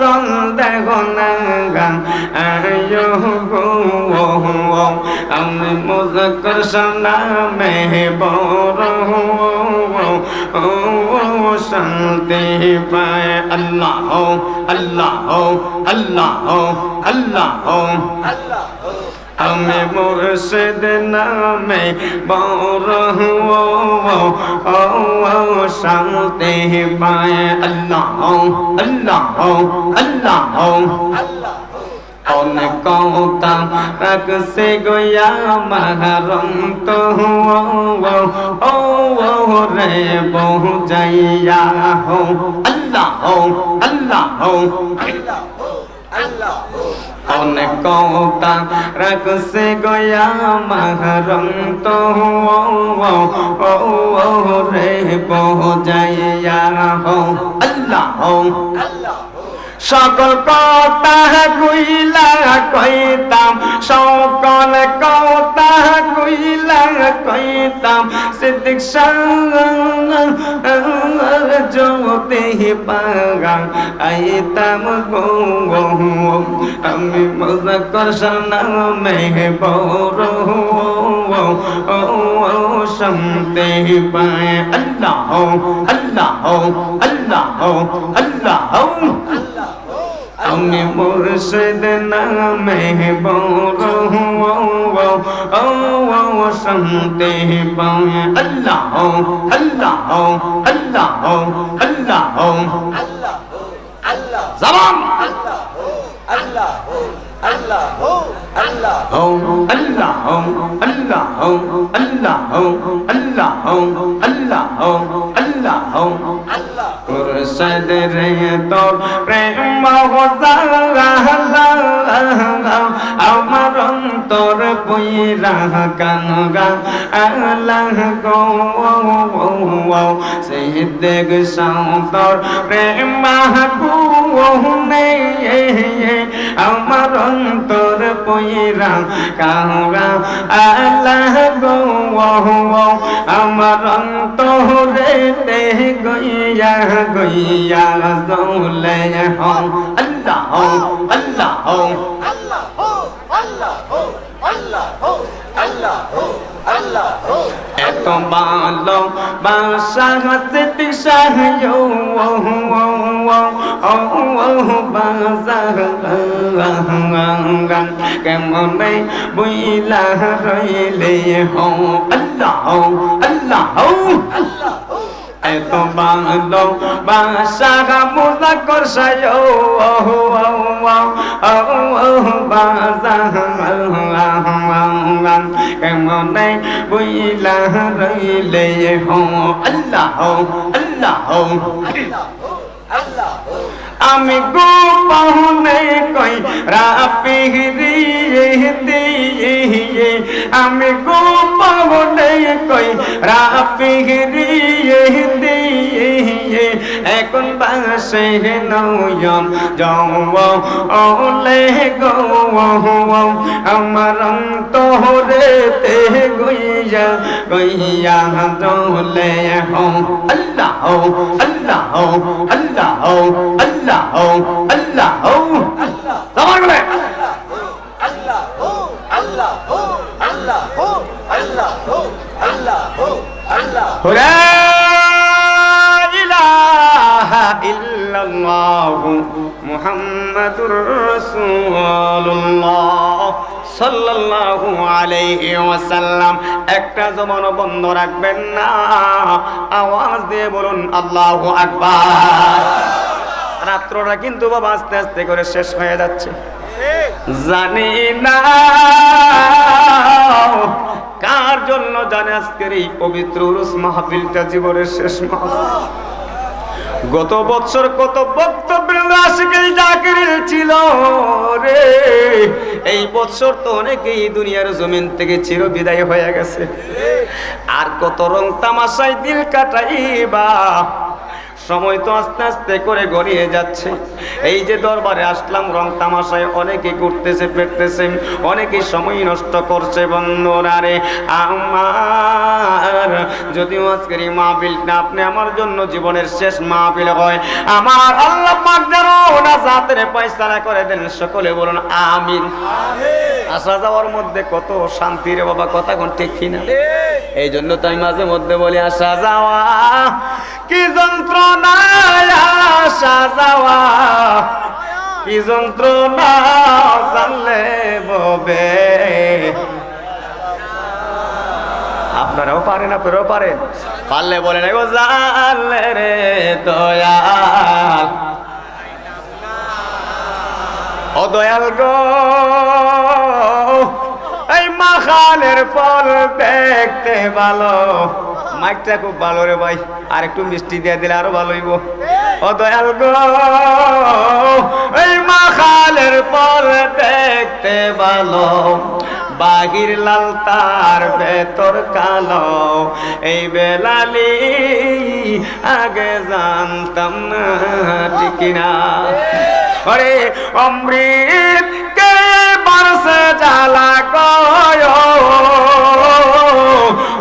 সন্দেহ নাগান আয়ো গো আমি মুজকর সনামে বড় ও শান্তি পায় আল্লাহ আল্লাহ আল্লাহ আল্লাহ। আমি মুর্শিদ নামে বড় ও শান্তি পায় আল্লাহ আল্লাহ আল্লাহ অনেক কৌতাম রাখছে গয়া মাহারম তো ও রে বহু যাইয়া হো আল্লাহ হো আল্লাহ হো অনেক কৌতা রাখছে গয়া মাহরম তো রে বহু যাইয়া হো। আল্লাহ হো। সকল কথা কইলা কইতাম, সকল কথা কইতাম সিদ্দিক জোতে পাগা আইতাম আমি মজা করসানা মে বড় শান্তি পায়। আল্লাহ আল্লাহ আল্লাহ আল্লাহ। আমি মুর্শিদ নামে বড় ও শান্তি পায়। আল্লাহ আল্লাহ আল্লাহ আল্লাহ জবান। আল্লাহ আল্লাহ আল্লাহ ও আল্লাহ আল্লাহ আল্লাহ আল্লাহ আল্লাহ আল্লাহ আল্লাহ মুর্শিদ রে তোর প্রেম আমার অন্তর পইরা গান গান আল্লাহ গো সেই দেখ সান্তর প্রেম গুনে আমার অন্তর পইরা কাহা আল্লাহ গো, আমার অন্তরে তে গইয়া গইয়া জৌলে হম আল্লাহ আল্লাহ আল্লাহ আল্লাহ আল্লাহ আল্লাহ আল্লাহ এত ভালো বাসা হাতে দিশাহ কেমন বইলা রইলে হো আল্লাহ আল্লাহ আল্লাহ এত বাংলো বাসা মুদা করসায় কেমন বইলা রইলে হো, আল্লাহ আল্লাহ আল্লাহ আমি গোপনে কই রাপিহরি দিয়ে আমি গোপনে কই রাপিহরি দিয়ে এখন বাসে নয়ন যাও ওলে গো আমার তোরে তে গইয়া গইয়া দোলে হো আল্লাহ আল্লাহ আল্লাহ আল্লাহ। আল্লাহ আল্লাহ لا إله إلا الله محمد رسول الله সাল্লাল্লাহু আলাইহি ওয়াসাল্লাম একটা জবান বন্ধ রাখবেন না আওয়াজ দিয়ে বলুন আল্লাহু আকবার রাত্রটা কিন্তু বাবা আস্তে আস্তে করে শেষ হয়ে যাচ্ছে জানি না। কার জন্য জানে আজকের এই পবিত্র উরুস মাহফিলটা জীবনের শেষ মাহফিল? গত বছর কত জাকির ছিল রে। এই তো অনেকেই দুনিয়ার থেকে চির বিদায় হয়ে গেছে। আর কত রং তামাশায় দিল কাটাইবা। সময় তো আস্তে আস্তে করে গড়িয়ে যাচ্ছে। এই যে দরবারে আসলাম রং তামাশায় অনেকে ঘুরতেছে ফিরতেছে অনেকে সময় নষ্ট করছে। বন্ধুরারে আমার যদিও আজকের এই মাহফিলটা আপনি আমার জন্য জীবনের শেষ মাহফিল হয় আমার আল্লাহ জাতের পয়সা করে দেন। সকলে বলুন আমিন। আসা যাওয়ার মধ্যে কত শান্তি রে বাবা কথা কোন ঠিক কিনা? এই জন্য তো আমি মাঝে মধ্যে বলি আসা যাওয়া যাওয়া, কি যন্ত্রণা জানলে ববে আপনারাও পারেন আপনারাও পারেন। পারলে বলেন, এগো জানলে রে দয়াল। ও দয়াল গো, এই মাখানের ফল দেখতে ভালো। মাইকটা খুব ভালো রে ভাই, আর একটু মিষ্টি দিয়ে দিলে আরও ভালো হইব। ও দয়াল গো, এই মাখানের পর দেখতে ভালো। বাহির লাল তার ভেতর কালো। এই বেলালি আগে জানতাম না, ঠিক না অরে অমৃত কে বারসে জ্বালা গয়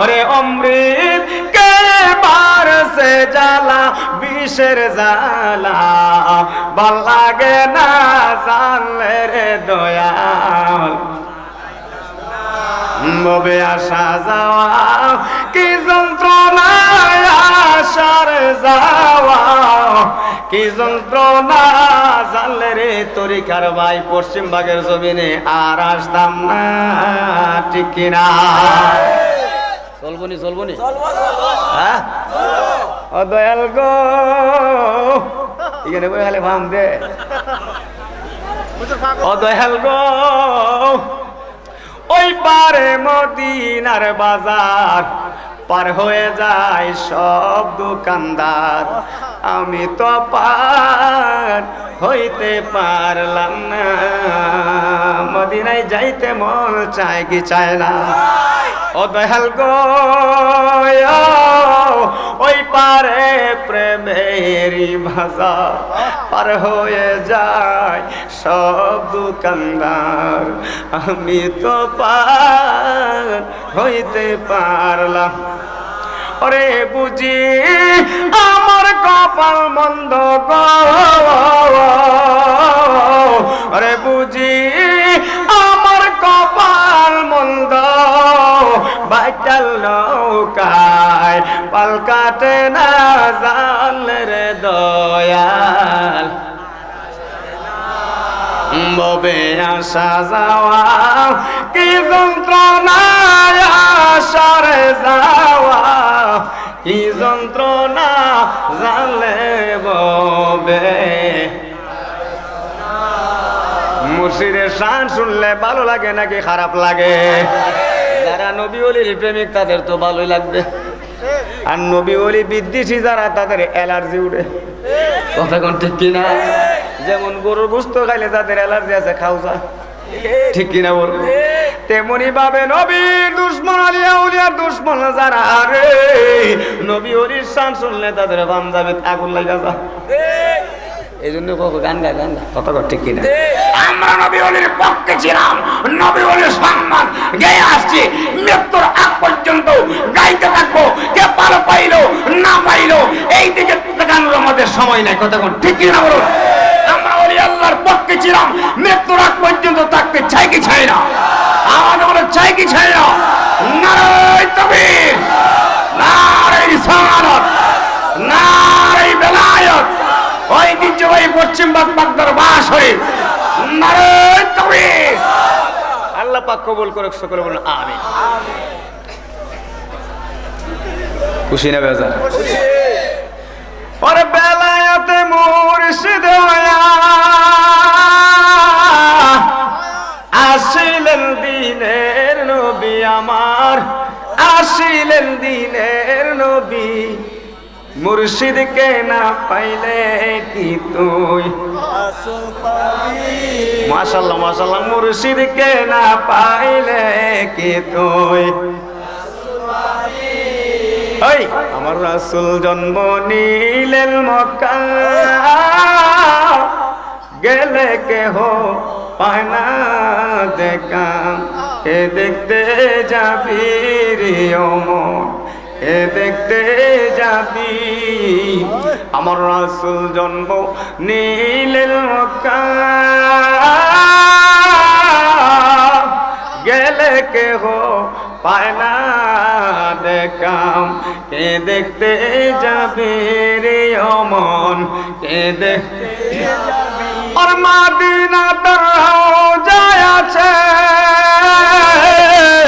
অরে অমৃত জ্বালা, বিষের জ্বালা। ভালো লাগে না জানলে রে দয়াল। ববে আসা যাওয়া, কি যন্ত্রণায় আসার যাওয়া। কি যন্ত্রণা জানলে রে তরিকার ভাই পশ্চিম বাগের জমিনে আর আসতাম না, ঠিক কিনা? চলবনি চলবনি হ্যাঁ? ভাম দে। ও দয়াল গো। ওই পারে মদিনার বাজার, পার হয়ে যায় সব দোকানদার। আমি তো পার হইতে পারলাম না। মদিনায় যাইতে মন চায় কি চায় না। ও দয়াল গো ওই পারে প্রেমেরি ভাষা। পার হয়ে যায় সব দোকানদার। আমি তো পার হইতে পারলাম। ওরে বুঝি আমার কপাল মন্দ ওরে বুঝি আমার কপাল মন্দ। বাইটাল নৌকায় পাল কাটে না জাল রে দয়াল। ববে আসা যাওয়া কি যন্ত্রণায় আসারে যাওয়া কি যন্ত্রণা জানলে ববে? মুর্শিদের শান শুনলে ভালো লাগে নাকি খারাপ লাগে? যারা নবী অলির প্রেমিক, তাদের তো ভালোই লাগবে। আর নবী অলি বিদ্বেষী যারা, তাদের অ্যালার্জি উঠে। কথা কোন ঠিক কিনা? যেমন গরুর গোস্ত খাইলে যাদের অ্যালার্জি আছে, খাওয়া ঠিক কিনা বল? তেমনি ভাবে নবীর দুশ্মন আলিয়া উলিয়ার দুশ্মন যারা রে নবী অলির শান শুনলে তাদের বাম যাবে আগুন লাগা যা। এই জন্য কখন গান গা গান গা। কথা কর ঠিক কিনা? আমরা নবী অলির পক্ষে ছিলাম নবী অলির সম্মান। গেয়ে আসছি মৃত্যুর আগ পর্যন্ত গাইতে থাকব কে ভালো পাইলো না পাইলো এই দিকে তাকানোর আমাদের সময় নাই। কথা কোন ঠিক না বলুন? আমরা অলি আল্লাহর পক্ষে ছিলাম মৃত্যুর আগ পর্যন্ত থাকতে চাই কি চাই না? চাই কি চাই না? নারায় তবির, নারায় রিসালাত, নারায় বেলায়ত, ঐতিহ্যবাহী পশ্চিম বাগ দরবার শরীফ নারায় তবির। আল্লাহ পাক কবুল করে সকলে বলুন আমি খুশি না বেজা? হয়া আসিলেন নবী আমার আসিলেন দিনের নবী। মুর্শিদকে না পাইলে কি তুই? মাশাল্লাহ মাশাল্লাহ মুর্শিদকে না পাইলে কি তুই? ওই আমার রাসূল জন্ম নিলেন মক্কা। গেলে কেহ পায় না দেখা। কে দেখতে যাবি অমর কে দেখতে যাবি। আমার রাসূল জন্ম মক্কা। গেলে কেহ পায় না দেখাম কে দেখতে যাবে রে অমন কে দেখতে আর মাদিনা তোর যায় আছে।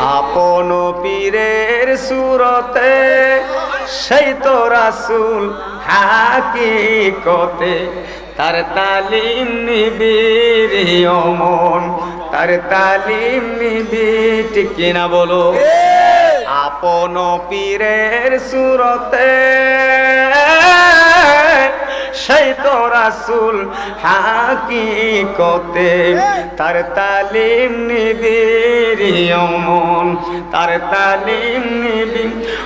আপন পীরের সুরতে, সেই তো রাসুল হাকিকতে। তার তালিম নিবির অমন, তার তালিম নিবি, ঠিক কিনা বলো? আপন পীরের সুরতে সেই তো রাসুল হাকিকতে। তার তালিম নিবি অমন, তার তালিম নিবি।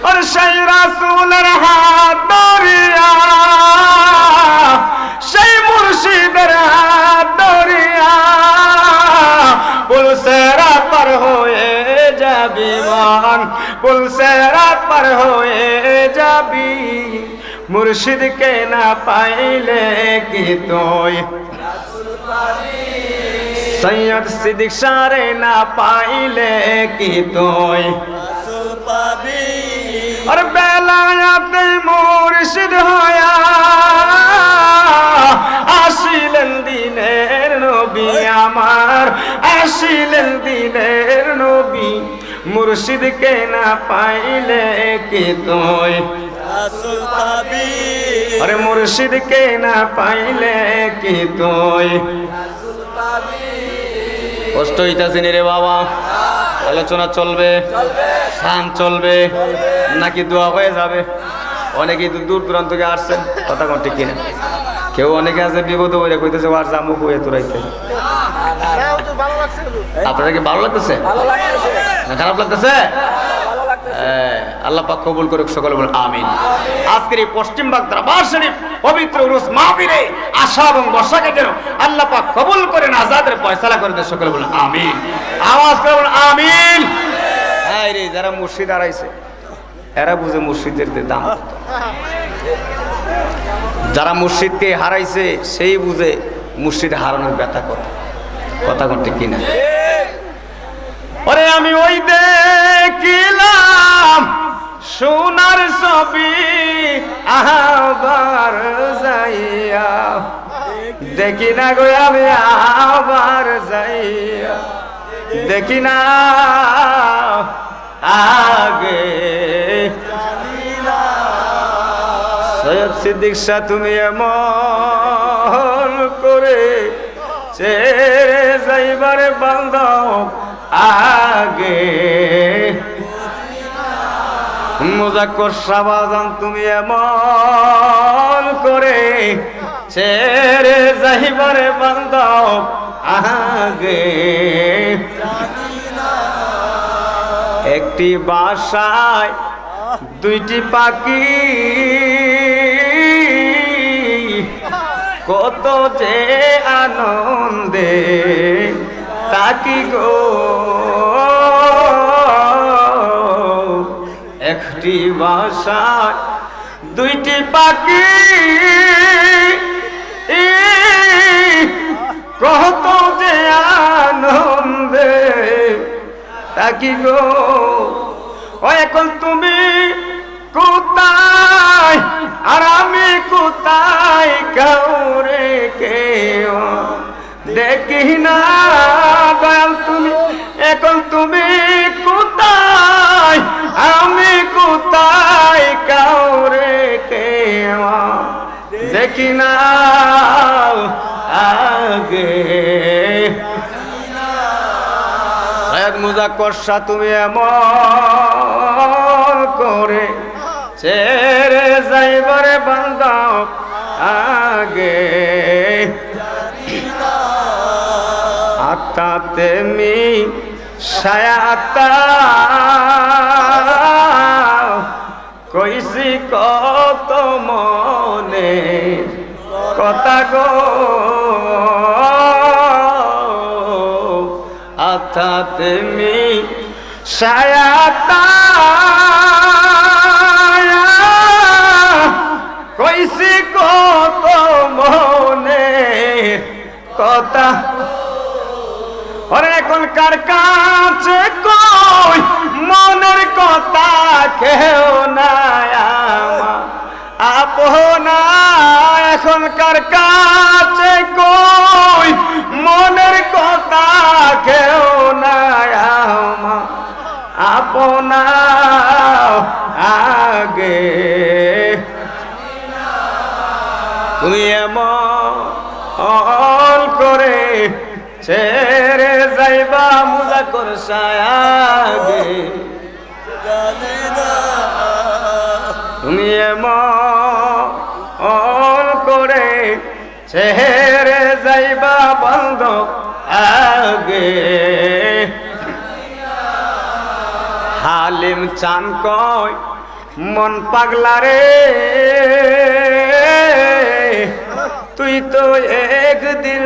আর সেই রাসুলের হাত ধরিয়া, সেই মুর্শিদের হাত ধরিয়া পুলসেরা পার হয়ে যাবি মান পুলসেরা পার হয়ে যাবি। মুর্শিদকে না পাইলে কি তুই? সৈয়দ সিদ্দিক সারে না পাইলে কি তুই? আর বেলায়াতে মুর্শিদ হয়া আসিলেন দিনের নবী আমার, আসিলেন দিনের নবী। মুর্শিদকে না পাইলে কি তুই? আরে মুর্শিদ কে না পাইলে কি তুই কষ্ট হইতাছে রে বাবা আলোচনা চলবে শান চলবে নাকি দোয়া হয়ে যাবে অনেকেই তো দূর দূরান্ত থেকে আসছেন কথা কোন ঠিক কিনা কেউ অনেকে আছে বিপদ বলে কইতেছে আর জামু হয়ে তোরাইতে আপনারা কি ভালো লাগতেছে না খারাপ লাগতেছে হ্যাঁ, আল্লাহ কবুল করুক, সকলে বলেন, আমিন। আজকের এই পশ্চিম বাগদারা শরীফ পবিত্র মাহফিলে আশা এবং বর্ষাকে যেন ফয়সালা করে সকলে বলেন, আমিন। আওয়াজ করে বলেন, আমিন। হ্যাঁ রে, যারা মুর্শিদ হারাইছে এরা বুঝে মুর্শিদের দাম যারা মুর্শিদকে হারাইছে, সেই বুঝে মুর্শিদ হারানোর ব্যথা কত। কথা কোনটি কিনা? আমি ওই দেখিলাম সোনার ছবি আবার যাইয়া। দেখি না গো আমি আবার যাইয়া। দেখি না আগে। সৈয়দ সিদ্দিক তুমি এমন করে ছেড়ে যাইবারে বান্ধব আগে। মুজাক্কর সাবাজান তুমি এমন করে ছেড়ে যাইবারে বান্ধব আগে একটি বাসায় দুইটি পাখি। কত যে আনন্দে তাকি গো। একটি বাসায় দুইটি পাখি কত যে আনন্দে তাকি গো। এখন তুমি কোথায়, আর আমি কোথায় কাউরে কেউ দেখি না। দয়াল তুমি এখন তুমি নাই কাউরে কেওয়া দেখি না আগে। সৈয়দ মুজাক্কর শাহ, তুমি এমন করে ছেড়ে যাইবারে বান্ধব আগে। আত্মা তেমি সায়াতা কইসি কত মনে কথা গো। আত্মা তেমি সায়াতা কইসি কত মনে কথা ওরে এখনকার কাছে কই? মনের কথা কেউ নাই আপনা এখনকার কাছে কই? মনের কথা কেউ নাই আপনা আগে। তুমি এমন ছেড়ে যাইবা মুজা কর সায়াগে তুমি এমন করে ছেড়ে যাইবা বন্ধ আগে। হালিম চান কয়, মন পাগলা রে। তুই তো একদিন